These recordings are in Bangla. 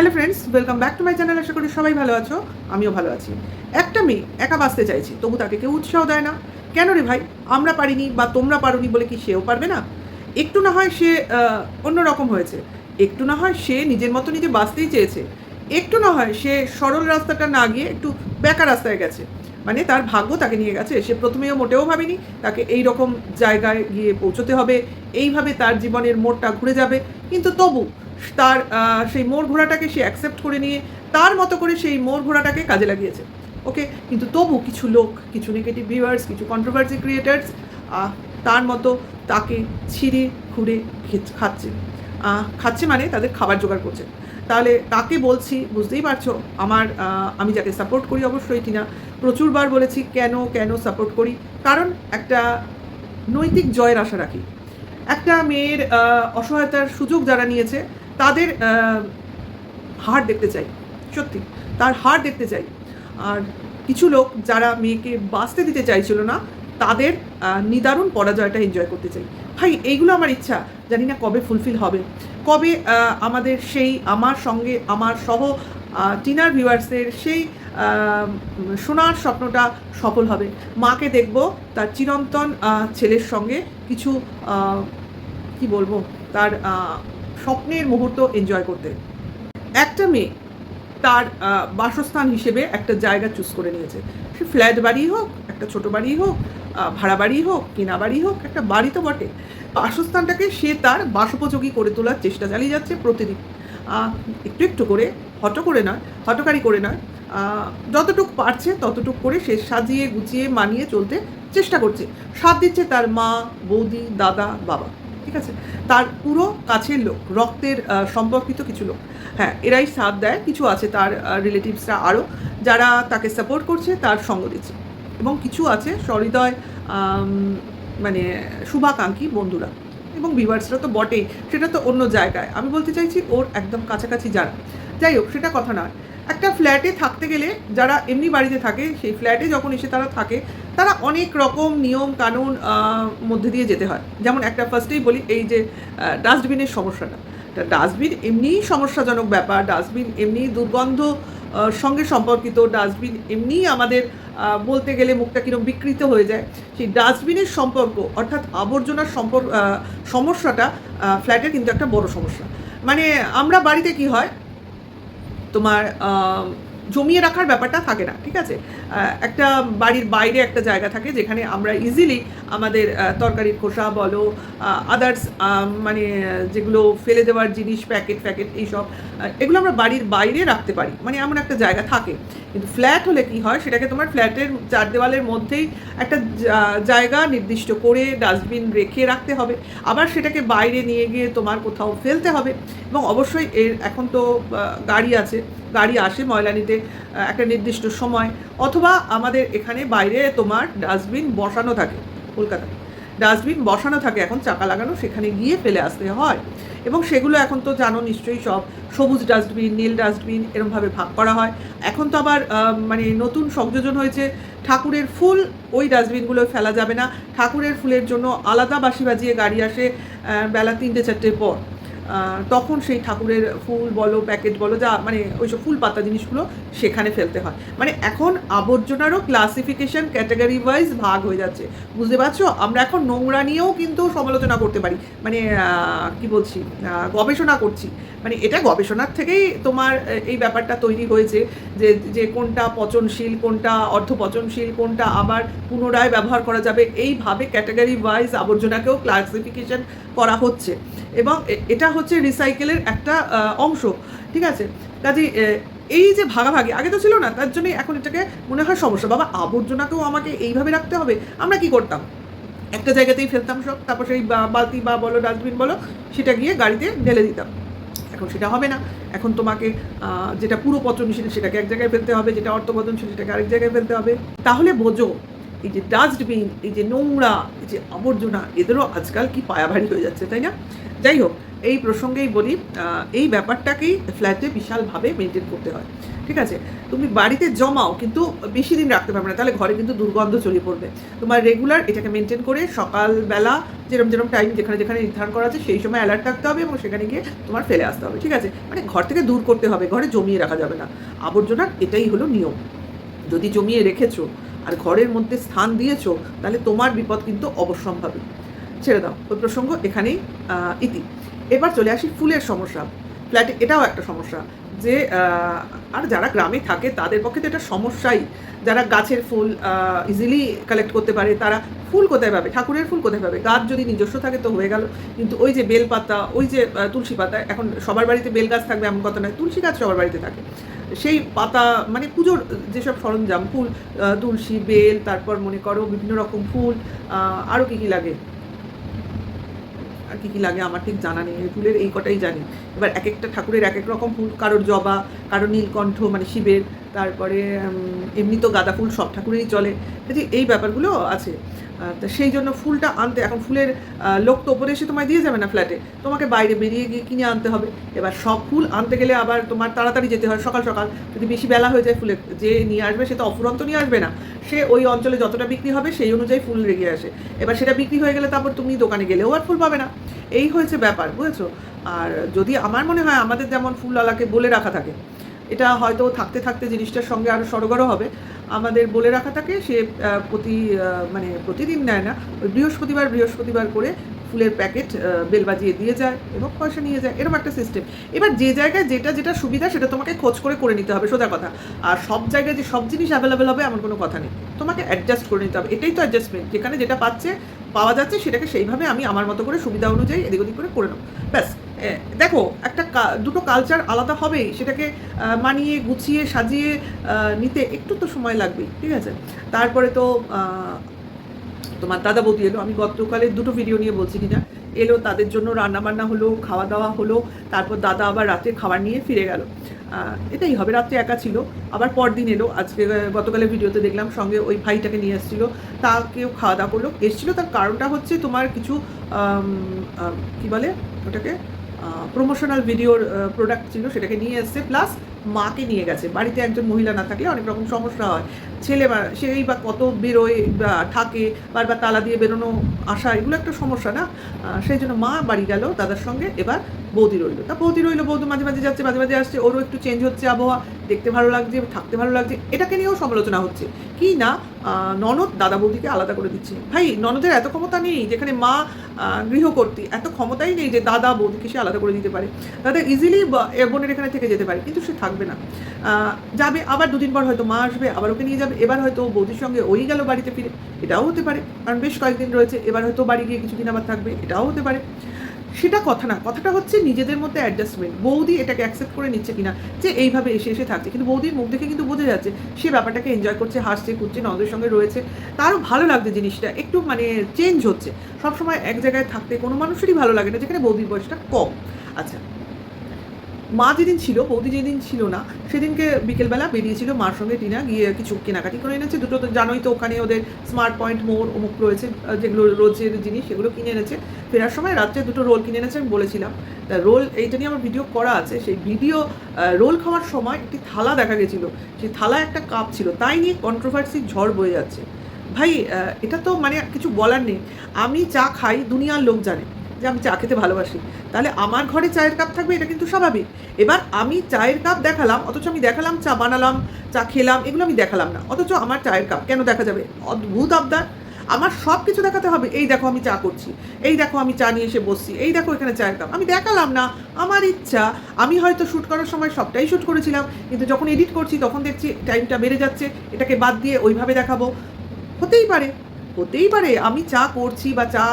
Hello friends welcome back to my channel আশা করি সবাই ভালো আছো আমিও ভালো আছি। একটা মেয়ে একা বাঁচতে চাইছে তবু তাকে কেউ উৎসাহ দেয় না। কেন রে ভাই আমরা পারিনি বা তোমরা পারোনি বলে কি সেও পারবে না? একটু না হয় সে আহ, অন্যরকম হয়েছে। একটু না হয় সে নিজের মতো নিজে বাঁচতেই চেয়েছে। একটু না হয় সে সরল রাস্তাটা না গিয়ে একটু বেকা রাস্তায় গেছে। মানে তার ভাগ্য তাকে নিয়ে গেছে সে প্রথমেও মোটেও ভাবেনি। তাকে এই রকম জায়গায় গিয়ে পৌঁছতে হবে। এইভাবে তার জীবনের মোড়টা ঘুরে যাবে। কিন্তু তবু তার সেই মোর ঘোড়াটাকে সে অ্যাকসেপ্ট করে নিয়ে তার মতো করে সেই মোর ঘোড়াটাকে কাজে লাগিয়েছে। ওকে কিন্তু তবু কিছু লোক, কিছু নেগেটিভ ভিউয়ার্স কিছু কন্ট্রোভার্সি ক্রিয়েটার্স তার মতো তাকে ছিঁড়ে, খুঁড়ে খাচ্ছে। খাচ্ছে মানে তাদের খাবার জোগাড় করছে। তাহলে তাকে বলছি, বুঝতেই পারছ, আমার আমি যাকে সাপোর্ট করি অবশ্যই টিনা, প্রচুরবার বলেছি কেন কেন সাপোর্ট করি। কারণ একটা নৈতিক জয়ের আশা রাখি। একটা মেয়ের অসহায়তার সুযোগ যারা নিয়েছে তাদের হার দেখতে চাই, সত্যি, তার হার দেখতে চাই। আর কিছু লোক যারা মেয়েকে বাঁচতে দিতে চাইছিল না, তাদের নিদারুণ পরাজয়টা এনজয় করতে চাই। ভাই, এইগুলো আমার ইচ্ছা, জানি না কবে ফুলফিল হবে। কবে আমাদের সেই, আমার সঙ্গে, আমার সহ টিনার ভিউয়ার্সের সেই সোনার স্বপ্নটা সফল হবে। মাকে দেখব, তার চিরন্তন ছেলের সঙ্গে কিছু কি বলব, তার স্বপ্নের মুহূর্ত এনজয় করতে। একটা মেয়ে তার বাসস্থান হিসেবে একটা জায়গা চুজ করে নিয়েছে। সে ফ্ল্যাট বাড়ি হোক, একটা ছোট বাড়ি হোক ভাড়া বাড়ি হোক, কেনা বাড়ি হোক, একটা বাড়ি তো বটে। বাসস্থানটাকে সে তার বাসোপযোগী করে তোলার চেষ্টা চালিয়ে যাচ্ছে প্রতিদিন। একটু একটু করে হট করে নয় হটকারি করে নয় যতটুকু পারছে ততটুক করে সে সাজিয়ে গুছিয়ে মানিয়ে চলতে চেষ্টা করছে। সাথ দিচ্ছে তার মা, বৌদি, দাদা, বাবা। ঠিক আছে? তার পুরো কাছের লোক, রক্তের সম্পর্কিত কিছু লোক। হ্যাঁ এরাই সাথ দেয়, কিছু আছে তার রিলেটিভসরা আরও যারা তাকে সাপোর্ট করছে, তার সঙ্গ দিচ্ছে। এবং কিছু আছে সহৃদয় মানে শুভাকাঙ্ক্ষী বন্ধুরা এবং ভিভার্সরা তো বটেই, সেটা তো অন্য জায়গায়। আমি বলতে চাইছি, ওর একদম কাছাকাছি যারা। যাই হোক, সেটা কথা নয়। একটা ফ্ল্যাটে থাকতে গেলে, যারা এমনি বাড়িতে থাকে, সেই ফ্ল্যাটে যখন এসে তারা থাকে তারা অনেক রকম নিয়ম কানুন মধ্যে দিয়ে যেতে হয়। যেমন একটা ফার্স্টেই বলি এই যে ডাস্টবিনের সমস্যাটা। ডাস্টবিন এমনিই সমস্যাজনক ব্যাপার ডাস্টবিন এমনিই দুর্গন্ধ সঙ্গে সম্পর্কিত ডাস্টবিন এমনিই আমাদের বলতে গেলে মুখটা কিরম বিকৃত হয়ে যায়। সেই ডাস্টবিনের সম্পর্ক অর্থাৎ আবর্জনার সম্পর্ক সমস্যাটা আহ, ফ্ল্যাটের কিন্তু একটা বড় সমস্যা। মানে আমরা বাড়িতে কি হয় তোমার জমিয়ে রাখার ব্যাপারটা থাকে না ঠিক আছে? একটা বাড়ির বাইরে একটা জায়গা থাকে যেখানে আমরা ইজিলি আমাদের তরকারির খোসা বলো আদার্স মানে যেগুলো ফেলে দেওয়ার জিনিস প্যাকেট প্যাকেট এইসব এগুলো আমরা বাড়ির বাইরে রাখতে পারি। মানে এমন একটা জায়গা থাকে। কিন্তু ফ্ল্যাট হলে কি হয়, সেটাকে তোমার ফ্ল্যাটের চার দেওয়ালের মধ্যেই একটা জায়গা নির্দিষ্ট করে ডাস্টবিন রেখে রাখতে হবে। আবার সেটাকে বাইরে নিয়ে গিয়ে তোমার কোথাও ফেলতে হবে। এবং অবশ্যই এর, এখন তো গাড়ি আছে। গাড়ি আসে ময়লা নিতে। একটা নির্দিষ্ট সময়, অথবা আমাদের এখানে বাইরে তোমার ডাস্টবিন বসানো থাকে কলকাতায় ডাস্টবিন বসানো থাকে, এখন চাকা লাগানো, সেখানে গিয়ে ফেলে আসতে হয়। এবং সেগুলো এখন তো জানো নিশ্চয়ই সব, সবুজ ডাস্টবিন, নীল ডাস্টবিন, এরমভাবে ভাগ করা হয়। এখন তো আবার মানে নতুন সংযোজন হয়েছে, ঠাকুরের ফুল ওই ডাস্টবিনগুলো ফেলা যাবে না। ঠাকুরের ফুলের জন্য আলাদা বাঁশি বাজিয়ে গাড়ি আসে বেলা তিনটে, চারটের পর। তখন সেই ঠাকুরের ফুল বলো প্যাকেট বলো, যা মানে ওইসব ফুল পাতা জিনিসগুলো সেখানে ফেলতে হয়। মানে এখন আবর্জনারও ক্লাসিফিকেশন ক্যাটাগরি ওয়াইজ ভাগ হয়ে যাচ্ছে। বুঝতে পারছ? আমরা এখন নোংরা নিয়েও কিন্তু সমালোচনা করতে পারি। মানে কি বলছি? গবেষণা করছি। মানে এটা গবেষণার থেকেই তোমার এই ব্যাপারটা তৈরি হয়েছে যে যে কোনটা পচনশীল, কোনটা অর্ধপচনশীল, কোনটা আবার পুনরায় ব্যবহার করা যাবে। এইভাবে ক্যাটাগরি ওয়াইজ আবর্জনাকেও ক্লাসিফিকেশন করা হচ্ছে। এবং এটা হচ্ছে রিসাইকেলের একটা অংশ, ঠিক আছে? কাজে এই যে ভাগাভাগি, আগে তো ছিল না, তার জন্যই এখন এটাকে মনে হয় সমস্যা। বাবা, আবর্জনাকেও আমাকে এইভাবে রাখতে হবে, আমরা কি করতাম? একটা জায়গাতেই ফেলতাম সব, তারপর সেই বালতি বা বলো ডাস্টবিন বলো, সেটা গিয়ে গাড়িতে ঢেলে দিতাম। এখন সেটা হবে না। এখন তোমাকে যেটা পুরো পচনশীল সেটাকে এক জায়গায় ফেলতে হবে, যেটা অর্থপতনশীল সেটাকে আরেক জায়গায় ফেলতে হবে। তাহলে বোঝো, এই যে ডাস্টবিন এই যে নোংরা, এই যে আবর্জনা, এদেরও আজকাল কি পায়াভারী হয়ে যাচ্ছে, তাই না? যাই হোক এই প্রসঙ্গেই বলি এই ব্যাপারটাকেই ফ্ল্যাটে বিশালভাবে মেনটেন করতে হয়। ঠিক আছে? তুমি বাড়িতে জমাও, কিন্তু বেশি দিন রাখতে পারবে না। তাহলে ঘরে কিন্তু দুর্গন্ধ ছড়িয়ে পড়বে। তোমার রেগুলার এটাকে মেনটেন করে সকালবেলা যেরকম যেরকম টাইম যেখানে যেখানে নির্ধারণ করা আছে, সেই সময় অ্যালার্ট থাকতে হবে এবং সেখানে গিয়ে তোমার ফেলে আসতে হবে। ঠিক আছে? মানে ঘর থেকে দূর করতে হবে, ঘরে জমিয়ে রাখা যাবে না। আবর্জনার এটাই হলো নিয়ম। যদি জমিয়ে রেখেছো আর ঘরের মধ্যে স্থান দিয়েছ, তাহলে তোমার বিপদ কিন্তু অবশ্যম্ভাবী ছেড়ে দাও। ওই প্রসঙ্গ এখানেই ইতি। এবার চলে আসি ফুলের সমস্যা। ফ্ল্যাটে এটাও একটা সমস্যা যে আর যারা গ্রামে থাকে তাদের পক্ষে তো এটা সমস্যাই। যারা গাছের ফুল ইজিলি কালেক্ট করতে পারে, তারা ফুল কোথায় পাবে? ঠাকুরের ফুল কোথায় পাবে? গাছ যদি নিজস্ব থাকে তো হয়ে গেল। কিন্তু ওই যে বেল পাতা ওই যে তুলসী পাতা, এখন সবার বাড়িতে বেল গাছ থাকবে এমন কথা নয়, তুলসী গাছ সবার বাড়িতে থাকে। সেই পাতা মানে পুজোর যেসব সরঞ্জাম, ফুল তুলসী, বেল, তারপর মনে করো বিভিন্ন রকম ফুল আরও কী কী লাগে? আর কী কী লাগে আমার ঠিক জানা নেই ফুলের এই কটাই জানি। এবার এক একটা ঠাকুরের এক এক রকম ফুল, কারোর জবা, কারোর নীলকণ্ঠ মানে শিবের, তারপরে এমনি তো গাঁদা ফুল সব ঠাকুরেই চলে। কাজে এই ব্যাপারগুলো আছে। তা সেই জন্য ফুলটা আনতে, এখন ফুলের লোক তো ওপরে এসে তোমায় দিয়ে যাবে না ফ্ল্যাটে। তোমাকে বাইরে বেরিয়ে গিয়ে কিনে আনতে হবে। এবার সব ফুল আনতে গেলে আবার তোমার তাড়াতাড়ি যেতে হয় সকাল সকাল। যদি বেশি বেলা হয়ে যায় ফুলের যে নিয়ে আসবে সে তো অফুরন্ত নিয়ে আসবে না। সে ওই অঞ্চলে যতটা বিক্রি হবে সেই অনুযায়ী ফুল রেগে আসে। এবার সেটা বিক্রি হয়ে গেলে তারপর তুমি দোকানে গেলেও আর ফুল পাবে না। এই হয়েছে ব্যাপার, বুঝেছ? আর যদি আমার মনে হয় আমাদের যেমন ফুলওয়ালাকে বলে রাখা থাকে, এটা হয়তো থাকতে থাকতে জিনিসটার সঙ্গে আরও সরগরও হবে। আমাদের বলে রাখা থাকে, সে প্রতি মানে প্রতিদিন নেয় না। ওই বৃহস্পতিবার বৃহস্পতিবার করে ফুলের প্যাকেট বেল বাজিয়ে দিয়ে যায় এবং পয়সা নিয়ে যায়। এরকম একটা সিস্টেম এবার যে জায়গায় যেটা যেটা সুবিধা সেটা তোমাকে খোঁজ করে করে নিতে হবে, সোজা কথা। আর সব জায়গায় যে সব জিনিস অ্যাভেলেবেল হবে, এমন কোনো কথা নেই। তোমাকে অ্যাডজাস্ট করে নিতে হবে। এটাই তো অ্যাডজাস্টমেন্ট যেখানে যেটা পাচ্ছে, পাওয়া যাচ্ছে, সেটাকে সেইভাবে আমি আমার মতো করে সুবিধা অনুযায়ী এদিক ওদিক করে করে নেব। ব্যাস। দেখো, একটা দুটো কালচার আলাদা হবেই, সেটাকে মানিয়ে, গুছিয়ে, সাজিয়ে নিতে একটু তো সময় লাগবেই, ঠিক আছে? তারপরে তো তোমার দাদা বৌদি এলো, আমি গতকালে দুটো ভিডিও নিয়ে বলছি কিনা এলো, তাদের জন্য রান্না বান্না হলো খাওয়া দাওয়া হলো, তারপর দাদা আবার রাতে খাবার নিয়ে ফিরে গেল। এটাই হবে, রাত্রে একা ছিল। আবার পরদিন এলো, আজকে গতকালের ভিডিওতে দেখলাম, সঙ্গে ওই ভাইটাকে নিয়ে এসেছিল। তাকেও খাওয়া দাওয়া করল। এসেছিল, তার কারণটা হচ্ছে তোমার কিছু কি বলে ওটাকে? প্রমোশনাল ভিডিওর প্রোডাক্ট ছিল, সেটাকে নিয়ে এসছে। প্লাস মাকে নিয়ে গেছে। বাড়িতে একজন মহিলা না থাকলে অনেক রকম সমস্যা হয়। ছেলে বা সেই বা কত বেরোয় বা থাকে, বারবার তালা দিয়ে বেরোনো, আসা, এগুলো একটা সমস্যা না? সেই জন্য মা বাড়ি গেল দাদার সঙ্গে, এবার বৌদি রইল। তা বৌদি রইল, বৌদি মাঝে মাঝে যাচ্ছে, মাঝে মাঝে আসছে, ওরও একটু চেঞ্জ হচ্ছে আবহাওয়া, দেখতে ভালো লাগছে, থাকতে ভালো লাগছে, এটাকে নিয়েও সমালোচনা হচ্ছে। কি না ননদ দাদা বৌদিকে আলাদা করে দিচ্ছে। ভাই, ননদের এত ক্ষমতা নেই, যেখানে মা গৃহকর্তী এত ক্ষমতাই নেই যে দাদা বৌদিকে সে আলাদা করে দিতে পারে। দাদা ইজিলি বোনের এখানে থেকে যেতে পারে, কিন্তু সে থাকবে না। যাবে, আবার দুদিন পর হয়তো মা আসবে, আবার ওকে নিয়ে যাবে এবার হয়তো বৌদির সঙ্গে ওই গেল বাড়িতে ফিরে। এটাও হতে পারে, কারণ বেশ কয়েকদিন রয়েছে, এবার হয়তো বাড়ি গিয়ে কিছুদিন আবার থাকবে, এটাও হতে পারে। সেটা কথা না, কথাটা হচ্ছে নিজেদের মধ্যে অ্যাডজাস্টমেন্ট বৌদি এটাকে অ্যাকসেপ্ট করে নিচ্ছে কিনা, যে এইভাবে এসে এসে থাকছে। কিন্তু বৌদির মুখ দেখে কিন্তু বোঝা যাচ্ছে, সে ব্যাপারটাকে এনজয় করছে, হাসছে কুচ্ছে ননদের সঙ্গে রয়েছে। তারও ভালো লাগছে জিনিসটা, একটু মানে চেঞ্জ হচ্ছে। সবসময় এক জায়গায় থাকতে কোনো মানুষেরই ভালো লাগে না, যেখানে বৌদির বয়সটা কম। আচ্ছা মা যেদিন ছিল, বৌদি যেদিন ছিল না, সেদিনকে বিকেলবেলা বেরিয়েছিল মার সঙ্গে টিনা, গিয়ে কিছু কেনাকাটি করে এনেছে। দুটো তো জানোই তো, ওখানে ওদের স্মার্ট পয়েন্ট মোর, অমুক রয়েছে যেগুলো রোজের জিনিস, সেগুলো কিনে এনেছে। ফেরার সময় রাত্রে দুটো রোল কিনে এনেছে, আমি বলেছিলাম। তা রোল, এইটা নিয়ে আমার ভিডিও করা আছে, সেই ভিডিও রোল খাওয়ার সময় একটি থালা দেখা গেছিল। সেই থালা একটা কাপ ছিল, তাই নিয়ে কন্ট্রোভার্সির ঝড় বয়ে যাচ্ছে। ভাই এটা তো মানে কিছু বলার নেই। আমি চা খাই, দুনিয়ার লোক জানে। যে আমি চা খেতে ভালোবাসি। তাহলে আমার ঘরে চায়ের কাপ থাকবে, এটা কিন্তু স্বাভাবিক। এবার আমি চায়ের কাপ দেখালাম, অথচ আমি দেখালাম, চা বানালাম, চা খেলাম, এগুলো আমি দেখালাম না। অথচ আমার চায়ের কাপ, কেন দেখা যাবে? অদ্ভুত আবদার। আমার সব কিছু দেখাতে হবে, এই দেখো আমি চা করছি, এই দেখো আমি চা নিয়ে এসে বসছি, এই দেখো এখানে চায়ের কাপ। আমি দেখালাম না, আমার ইচ্ছা। আমি হয়তো শ্যুট করার সময় সবটাই শ্যুট করেছিলাম, কিন্তু যখন এডিট করছি তখন দেখছি টাইমটা বেড়ে যাচ্ছে, এটাকে বাদ দিয়ে ওইভাবে দেখাবো। হতেই পারে। হতেই পারে, আমি চা করছি বা চা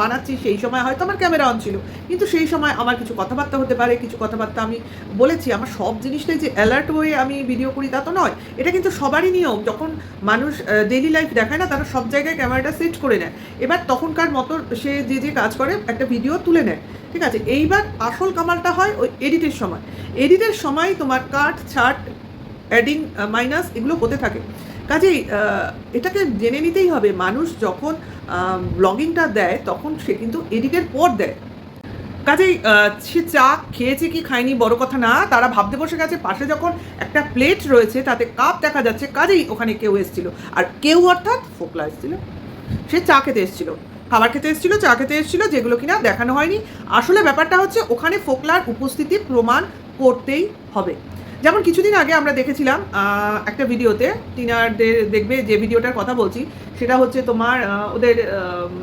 বানাচ্ছি সেই সময় হয়তো আমার ক্যামেরা অন ছিল। কিন্তু সেই সময় আমার কিছু কথাবার্তা হতে পারে, কিছু কথাবার্তা আমি বলেছি। আমার সব জিনিসটাই যে অ্যালার্ট হয়ে আমি ভিডিও করি তা তো নয়। এটা কিন্তু সবারই নিয়ম। যখন মানুষ ডেইলি লাইফ দেখায় না, তারা সব জায়গায় ক্যামেরাটা সেট করে নেয়। এবার তখনকার মতো সে যে যে কাজ করে, একটা ভিডিও তুলে নেয়। ঠিক আছে? এইবার আসল কামালটা হয় ওই এডিটের সময়। এডিটের সময় তোমার কাট ছাট অ্যাডিং মাইনাস এগুলো হতে থাকে। কাজেই এটাকে জেনে নিতেই হবে, মানুষ যখন ব্লগিংটা দেয়, তখন সে কিন্তু এডিটের পর দেয়। কাজেই সে চা খেয়েছে কি খায়নি বড় কথা না, তারা ভাবতে বসে গেছে, পাশে যখন একটা প্লেট রয়েছে, তাতে কাপ দেখা যাচ্ছে, কাজেই ওখানে কেউ এসেছিল। আর কেউ অর্থাৎ ফোকলা এসেছিল। সে চা খেতে এসেছিল, খাবার খেতে এসেছিল, চা খেতে এসেছিল, যেগুলো কিনা দেখানো হয়নি। আসলে ব্যাপারটা হচ্ছে, ওখানে ফোকলার উপস্থিতি প্রমাণ করতেই হবে। যেমন কিছুদিন আগে আমরা দেখেছিলাম একটা ভিডিওতে টিনারদের দেখবে যে ভিডিওটার কথা বলছি, সেটা হচ্ছে তোমার ওদের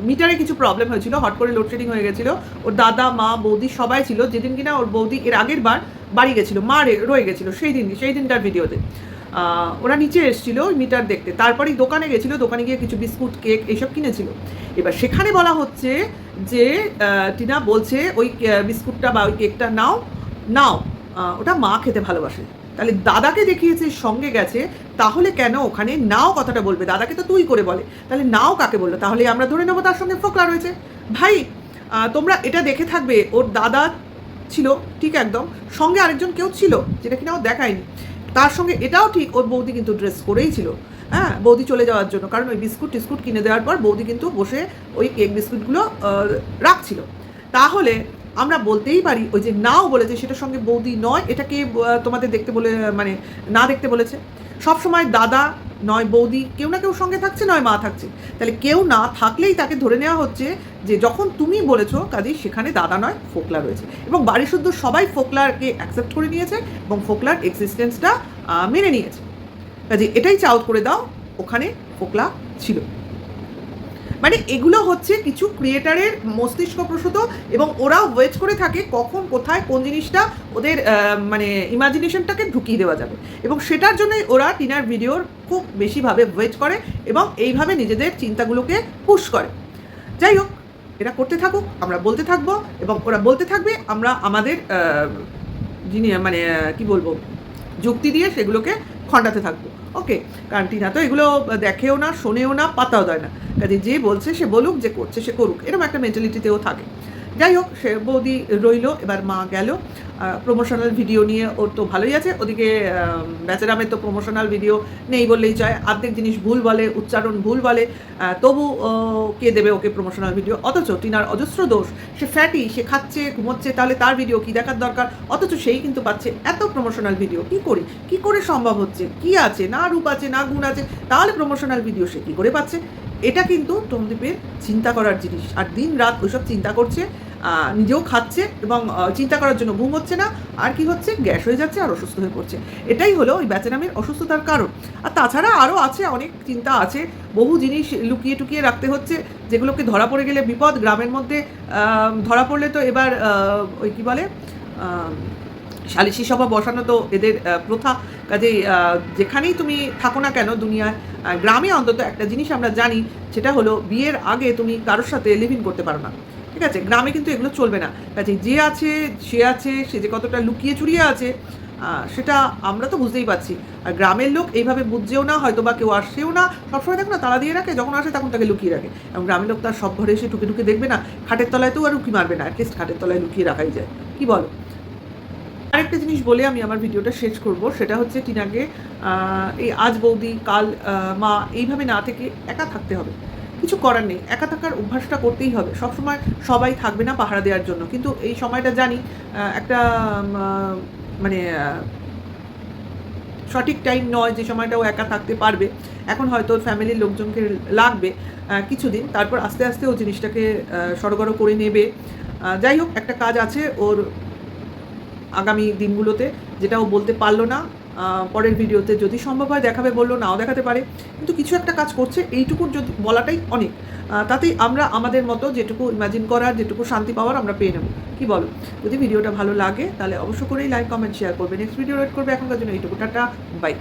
মিটারে কিছু প্রবলেম হয়েছিল, হট করে লোডশেডিং হয়ে গেছিল, ওর দাদা, মা, বৌদি সবাই ছিল, যেদিন কিনা ওর বৌদি এর আগের বার বাড়ি গেছিল, মা রয়ে গেছিল, সেই দিন, সেই দিনটার ভিডিওতে। ওরা নিচে এসেছিল মিটার দেখতে, তারপরেই দোকানে গেছিল, দোকানে গিয়ে কিছু বিস্কুট, কেক এইসব কিনেছিল। এবার সেখানে বলা হচ্ছে যে টিনা বলছে, ওই বিস্কুটটা বা ওই কেকটা নাও নাও। ওটা মা খেতে ভালোবাসে। তাহলে দাদাকে দেখিয়েছে, সঙ্গে গেছে, তাহলে কেন ওখানে নাও কথাটা বলবে? দাদাকে তো তুই করে বলে। তাহলে নাও কাকে বলল? তাহলে আমরা ধরে নেব তার সঙ্গে ফোকলা রয়েছে। ভাই তোমরা এটা দেখে থাকবে, ওর দাদা ছিল, ঠিক একদম, সঙ্গে আরেকজন কেউ ছিল, যেটা কিনা ও দেখায়নি। তার সঙ্গে এটাও ঠিক, ওর বৌদি কিন্তু ড্রেস করেই ছিল। হ্যাঁ বৌদি চলে যাওয়ার জন্য, কারণ ওই বিস্কুট টিস্কুট কিনে দেওয়ার পর বৌদি কিন্তু বসে ওই কেক বিস্কুটগুলো রাখছিল। তাহলে আমরা বলতেই পারি, ওই যে নাও বলেছে, সেটার সঙ্গে বৌদি নয়, এটাকে তোমাদের দেখতে বলে মানে না দেখতে বলেছে। সব সময় দাদা নয়, বৌদি, কেউ না কেউ সঙ্গে থাকছে, নয় মা থাকছে। তাহলে কেউ না থাকলেই তাকে ধরে নেওয়া হচ্ছে যে যখন তুমি বলেছ কাজেই সেখানে দাদা নয়, ফোকলা রয়েছে। এবং বাড়ি শুদ্ধ সবাই ফোকলারকে অ্যাকসেপ্ট করে নিয়েছে এবং ফোকলার এক্সিস্টেন্সটা মেনে নিয়েছে। কাজে, এটাই চাউট করে দাও, ওখানে ফোকলা ছিল। মানে এগুলো হচ্ছে কিছু ক্রিয়েটারের মস্তিষ্ক প্রসূত এবং ওরা ওয়েট করে থাকে কখন, কোথায়, কোন জিনিসটা ওদের মানে ইমাজিনেশনটাকে ঢুকিয়ে দেওয়া যাবে। এবং সেটার জন্যই ওরা টিনার ভিডিওর খুব বেশিভাবে ওয়েট করে এবং এইভাবে নিজেদের চিন্তাগুলোকে পুশ করে। যাই হোক, এরা করতে থাকুক, আমরা বলতে থাকব এবং ওরা বলতে থাকবে, আমরা আমাদের যিনি মানে কি বলব, যুক্তি দিয়ে সেগুলোকে খণ্ডাতে থাকব। ওকে কারণ টিনা তো এগুলো দেখেও না, শোনেও না, পাতাও দেয় না। কাজে যে বলছে সে বলুক, যে করছে সে করুক, এরকম একটা মেন্টালিটিতেও থাকে। যাই হোক সে বৌদি রইল, এবার মা গেল। প্রমোশনাল ভিডিও নিয়ে ওর তো ভালোই আছে। ওদিকে বেচারামের তো প্রমোশনাল ভিডিও নেই বললেই চায় অর্ধেক জিনিস ভুল বলে, উচ্চারণ ভুল বলে। তবু কে দেবে ওকে প্রমোশনাল ভিডিও অথচ টিনার অজস্র দোষ। সে ফ্যাটি সে খাচ্ছে, ঘুমোচ্ছে, তাহলে তার ভিডিও কি দেখার দরকার? অথচ সেই কিন্তু পাচ্ছে এত প্রমোশনাল ভিডিও কি করি? কি করে সম্ভব হচ্ছে? কি আছে? না রূপ আছে, না গুণ আছে? তাহলে প্রমোশনাল ভিডিও সে কী করে পাচ্ছে? এটা কিন্তু টমদীপের চিন্তা করার জিনিস। আর দিন রাত ওইসব চিন্তা করছে নিজেও খাচ্ছে এবং চিন্তা করার জন্য ঘুম হচ্ছে না, আর কি হচ্ছে? গ্যাস হয়ে যাচ্ছে আর অসুস্থ হয়ে পড়ছে। এটাই হলো ওই বেচারামের অসুস্থতার কারণ। আর তাছাড়া আরও আছে, অনেক চিন্তা আছে, বহু জিনিস লুকিয়ে টুকিয়ে রাখতে হচ্ছে, যেগুলোকে ধরা পড়ে গেলে বিপদ। গ্রামের মধ্যে ধরা পড়লে তো এবার ওই কী বলে সালিশি সভা বসানো তো এদের প্রথা। আহ, যেখানেই তুমি থাকো না কেন দুনিয়ায় গ্রামে অন্তত একটা জিনিস আমরা জানি সেটা হলো বিয়ের আগে তুমি কারোর সাথে লিভিং করতে পারো না। ঠিক আছে? গ্রামে কিন্তু এগুলো চলবে না। কাজে যে আছে সে আছে সে যে কতটা লুকিয়ে চুরিয়ে আছে সেটা আমরা তো বুঝতেই পারছি। আর গ্রামের লোক এইভাবে বুঝছেও না হয়তো বা কেউ আসছেও না। সবসময় দেখো না তালা দিয়ে রাখে যখন আসে তখন তাকে লুকিয়ে রাখে। এবং গ্রামের লোক তার সব ঘরে এসে ঢুকে টুকে দেখবে না খাটের তলায় তো আর উকি মারবে না অ্যাটলিস্ট খাটের তলায় লুকিয়ে রাখাই যায়। কি বলো? আরেকটা জিনিস বলে আমি আমার ভিডিওটা শেষ করব, সেটা হচ্ছে টিনাকে এই আজ বৌদি, কাল মা, এইভাবে না থেকে একা থাকতে হবে। কিছু করার নেই, একা থাকার অভ্যাসটা করতেই হবে। সবসময় সবাই থাকবে না পাহারা দেওয়ার জন্য। কিন্তু এই সময়টা জানি একটা মানে সঠিক টাইম নয় যে সময়টা ও একা থাকতে পারবে। এখন হয়তো ফ্যামিলির লোকজনকে লাগবে কিছুদিন। তারপর আস্তে আস্তে ও জিনিসটাকে সরগর করে নেবে। যাই হোক, একটা কাজ আছে, ওর আগামী দিনগুলোতে, যেটা ও বলতে পারল না পরের ভিডিওতে যদি সম্ভব হয় দেখাবে, বলল, নাও দেখাতে পারে। কিন্তু কিছু একটা কাজ করছে, এইটুকুর যদি বলাটাই অনেক। তাতেই আমরা আমাদের মতো যেটুকু ইমাজিন করার, যেটুকু শান্তি পাওয়ার আমরা পেয়ে নেব। কী বলো? যদি ভিডিওটা ভালো লাগে, তাহলে অবশ্য করেই লাইক কমেন্ট শেয়ার করবে। নেক্সট ভিডিও রেড করবে, এখনকার জন্য এইটুকু। Tata bye